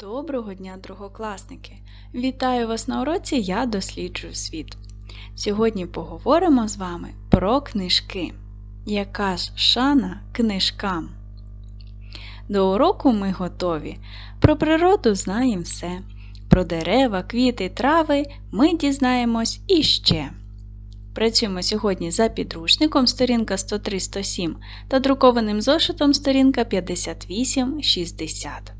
Доброго дня, другокласники! Вітаю вас на уроці Я досліджую світ. Сьогодні поговоримо з вами про книжки. Яка ж шана книжкам? До уроку ми готові. Про природу знаємо все. Про дерева, квіти, трави ми дізнаємось іще. Працюємо сьогодні за підручником сторінка 103-107 та друкованим зошитом сторінка 58-60.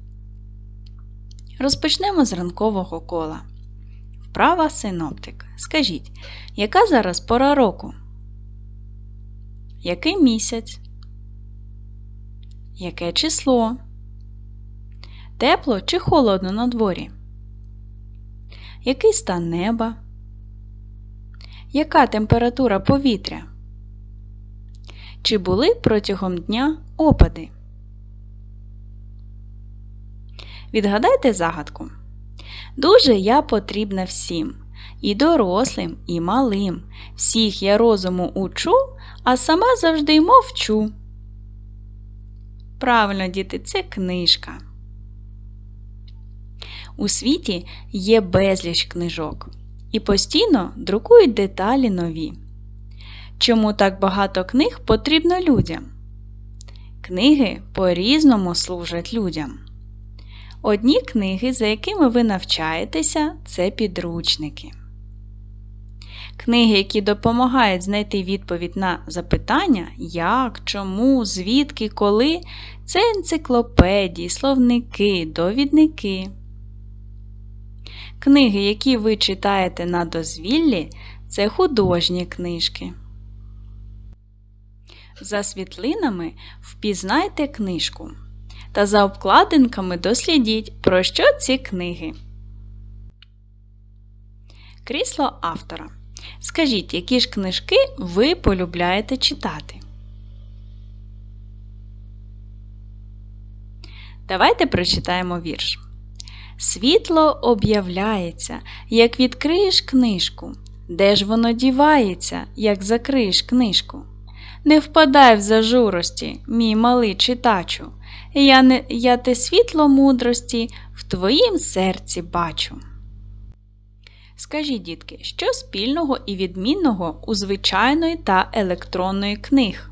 Розпочнемо з ранкового кола. Вправа синоптик. Скажіть, яка зараз пора року? Який місяць? Яке число? Тепло чи холодно на дворі? Який стан неба? Яка температура повітря? Чи були протягом дня опади? Відгадайте загадку. Дуже я потрібна всім, і дорослим, і малим. Всіх я розуму учу, а сама завжди мовчу. Правильно, діти, це книжка. У світі є безліч книжок і постійно друкують деталі нові. Чому так багато книг потрібно людям? Книги по-різному служать людям. Одні книги, за якими ви навчаєтеся, це підручники. Книги, які допомагають знайти відповідь на запитання, як, чому, звідки, коли, це енциклопедії, словники, довідники. Книги, які ви читаєте на дозвіллі, це художні книжки. За світлинами впізнайте книжку та за обкладинками дослідіть, про що ці книги. Крісло автора. Скажіть, які ж книжки ви полюбляєте читати? Давайте прочитаємо вірш. Світло об'являється, як відкриєш книжку. Де ж воно дівається, як закриєш книжку? Не впадай в зажурості, мій малий читачу. Я, не, я те світло мудрості в твоїм серці бачу. Скажіть, дітки, що спільного і відмінного у звичайної та електронної книг?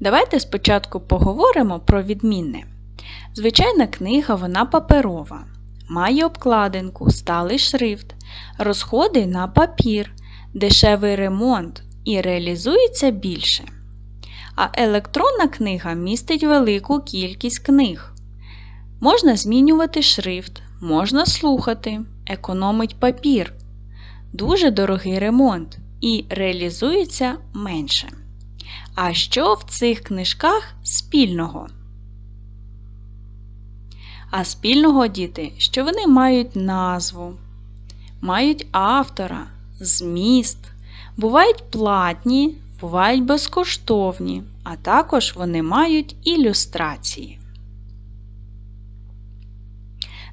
Давайте спочатку поговоримо про відмінне. Звичайна книга вона паперова, має обкладинку, сталий шрифт, розходи на папір, дешевий ремонт і реалізується більше. А електронна книга містить велику кількість книг. Можна змінювати шрифт, можна слухати, економить папір, дуже дорогий ремонт і реалізується менше. А що в цих книжках спільного? А спільного діти, що вони мають назву, мають автора, зміст, бувають платні, бувають безкоштовні, а також вони мають ілюстрації.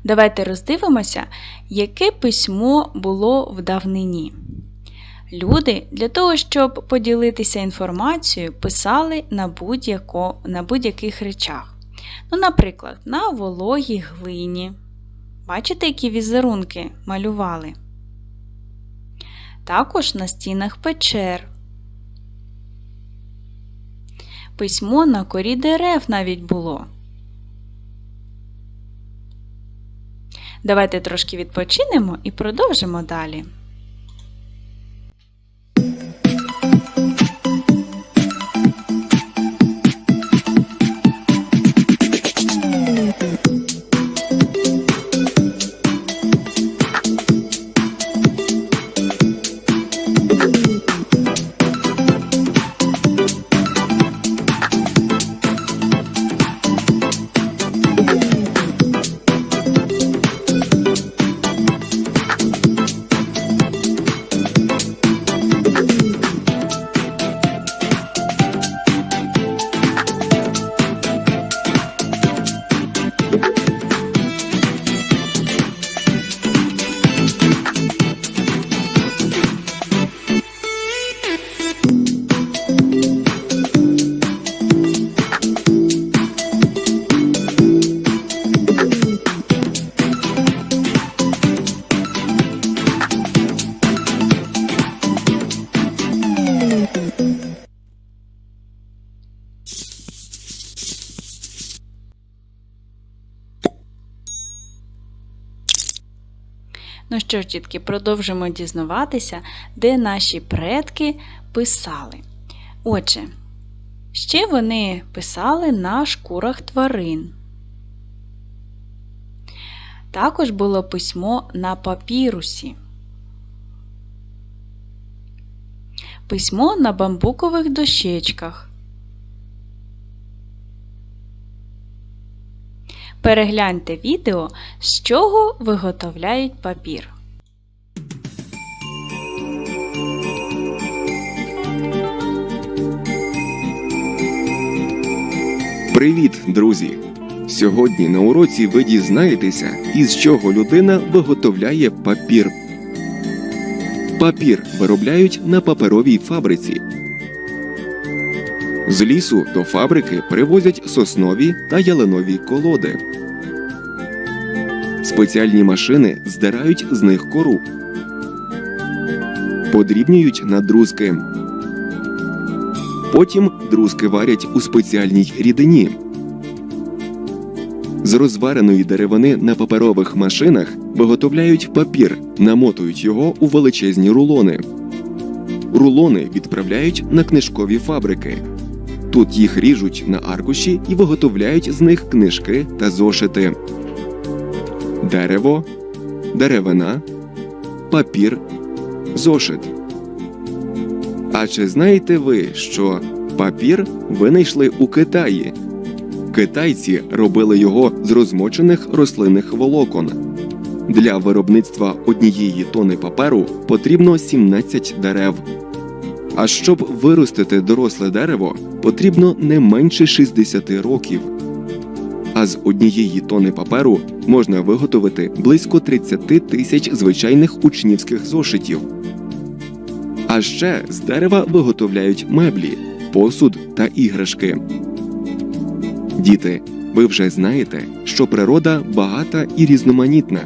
Давайте роздивимося, яке письмо було в давнині. Люди для того, щоб поділитися інформацією, писали на будь-яких речах. Ну, Наприклад, на вологій глині. Бачите, які візерунки малювали? Також на стінах печер. Письмо на корі дерев навіть було. Давайте трошки відпочинемо і продовжимо далі. Ну що ж, дітки, продовжимо дізнаватися, де наші предки писали. Отже, ще вони писали на шкурах тварин. Також було письмо на папірусі. Письмо на бамбукових дощечках. Перегляньте відео, з чого виготовляють папір. Привіт, друзі! Сьогодні на уроці ви дізнаєтеся, із чого людина виготовляє папір. Папір виробляють на паперовій фабриці. З лісу до фабрики привозять соснові та ялинові колоди. Спеціальні машини здирають з них кору. Подрібнюють на друзки. Потім друзки варять у спеціальній рідині. З розвареної деревини на паперових машинах виготовляють папір, намотують його у величезні рулони. Рулони відправляють на книжкові фабрики. Тут їх ріжуть на аркуші і виготовляють з них книжки та зошити. Дерево, деревина, папір, зошит. А чи знаєте ви, що папір винайшли у Китаї? Китайці робили його з розмочених рослинних волокон. Для виробництва однієї тони паперу потрібно 17 дерев. А щоб виростити доросле дерево, потрібно не менше 60 років. А з однієї тони паперу можна виготовити близько 30 тисяч звичайних учнівських зошитів. А ще з дерева виготовляють меблі, посуд та іграшки. Діти, ви вже знаєте, що природа багата і різноманітна.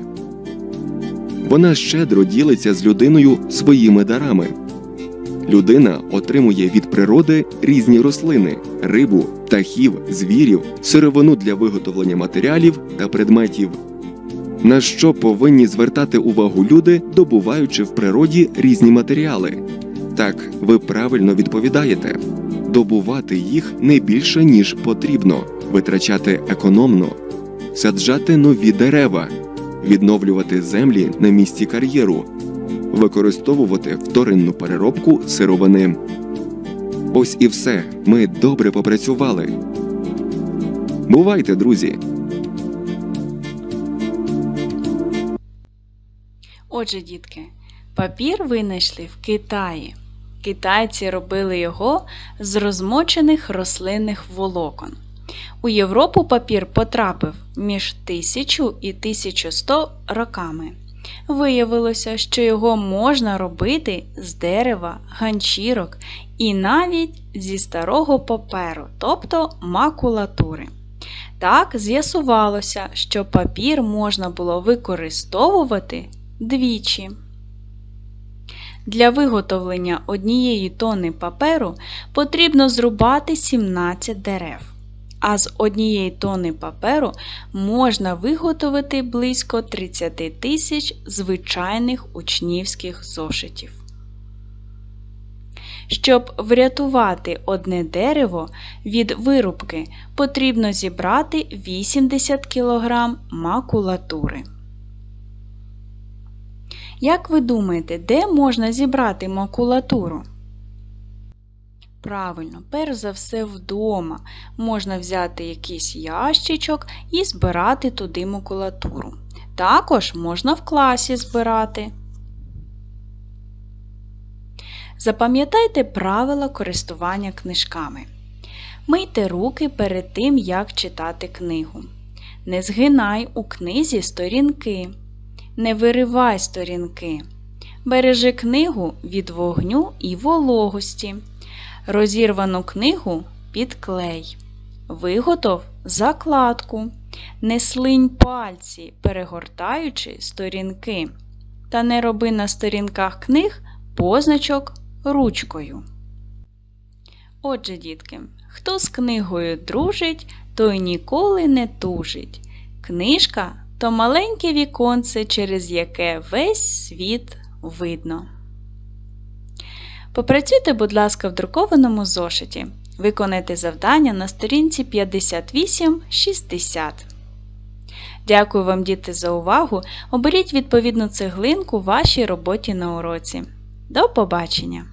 Вона щедро ділиться з людиною своїми дарами. Людина отримує від природи різні рослини, рибу, птахів, звірів, сировину для виготовлення матеріалів та предметів. На що повинні звертати увагу люди, добуваючи в природі різні матеріали? Так, ви правильно відповідаєте. Добувати їх не більше, ніж потрібно, витрачати економно, саджати нові дерева, відновлювати землі на місці кар'єру, використовувати вторинну переробку сировини. Ось і все. Ми добре попрацювали. Бувайте, друзі! Отже, дітки, папір винайшли в Китаї. Китайці робили його з розмочених рослинних волокон. У Європу папір потрапив між 1000 і 1100 роками. Виявилося, що його можна робити з дерева, ганчірок і навіть зі старого паперу, тобто макулатури. Так з'ясувалося, що папір можна було використовувати двічі. Для виготовлення однієї тони паперу потрібно зрубати 17 дерев, а з однієї тони паперу можна виготовити близько 30 тисяч звичайних учнівських зошитів. Щоб врятувати одне дерево від вирубки, потрібно зібрати 80 кг макулатури. Як ви думаєте, де можна зібрати макулатуру? Правильно, перш за все вдома можна взяти якийсь ящичок і збирати туди макулатуру. Також можна в класі збирати. Запам'ятайте правила користування книжками. Мийте руки перед тим, як читати книгу. Не згинай у книзі сторінки. Не виривай сторінки. Бережи книгу від вогню і вологості. Розірвану книгу підклей. Виготов закладку. Не слинь пальці, перегортаючи сторінки. Та не роби на сторінках книг позначок ручкою. Отже, дітки, хто з книгою дружить, той ніколи не тужить. Книжка то маленьке віконце, через яке весь світ видно. Попрацюйте, будь ласка, в друкованому зошиті. Виконайте завдання на сторінці 58-60. Дякую вам, діти, за увагу. Оберіть відповідну цеглинку вашій роботі на уроці. До побачення!